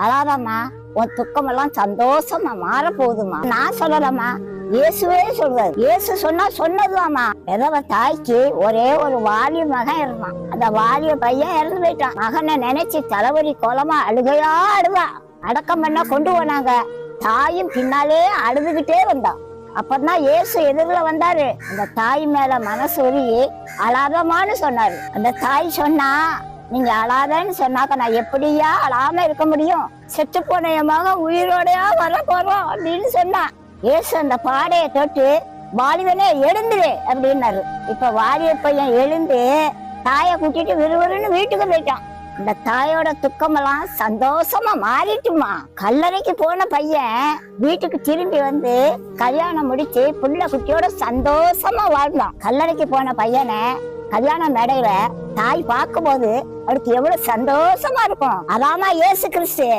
அழாதம்மா உன் துக்கமெல்லாம் சந்தோஷமா மாற போகுதுமா நான் சொல்லலம்மா இயேசுவே சொல்றாரு. இயேசு சொன்னா சொன்னதுவாமா எதவ தாய்க்கு ஒரே ஒரு வாலிய மகன் இருந்தான். அந்த வாலிய பையன் இறந்து போயிட்டான். மகனை நினைச்சு தலைவரி கோலமா அழுகையா அழுதா அடக்கம் பண்ண கொண்டு போனாங்க. தாயும் பின்னாலே அழுதுகிட்டே வந்தான். அப்பதான் இயேசு எதிரில் வந்தாரு. அந்த தாய் மேல மனசு உருகி அழாதமான்னு சொன்னாரு. அந்த தாய் சொன்னா நீங்க அழாதன்னு சொன்னாக்க நான் எப்படியா அழாம இருக்க முடியும்? செத்து போன என் மகன் உயிரோடையா வர போறோம் அப்படின்னு சொன்னான் இயேசு அந்த பாடையை தொட்டு வாலிபனே எழுந்துரு அப்படின்னாரு. இப்ப வாலிய பையன் எழுந்து தாயை கூட்டிட்டு விறுவிறுன்னு வீட்டுக்கு போயிட்டான். இந்த தாயோட துக்கமெல்லாம் சந்தோஷமா மாறிட்டுமா? கல்லறைக்கு போன பையன் வீட்டுக்கு திரும்பி வந்து கல்யாணம் முடிச்சு புள்ள குட்டியோட சந்தோஷமா வாழ்ந்தான். கல்லறைக்கு போன பையனை கல்யாண மேடையில தாய் பார்க்கும்போது அவருக்கு எவ்வளவு சந்தோஷமா இருக்கும். அதாமா இயேசு கிறிஸ்து.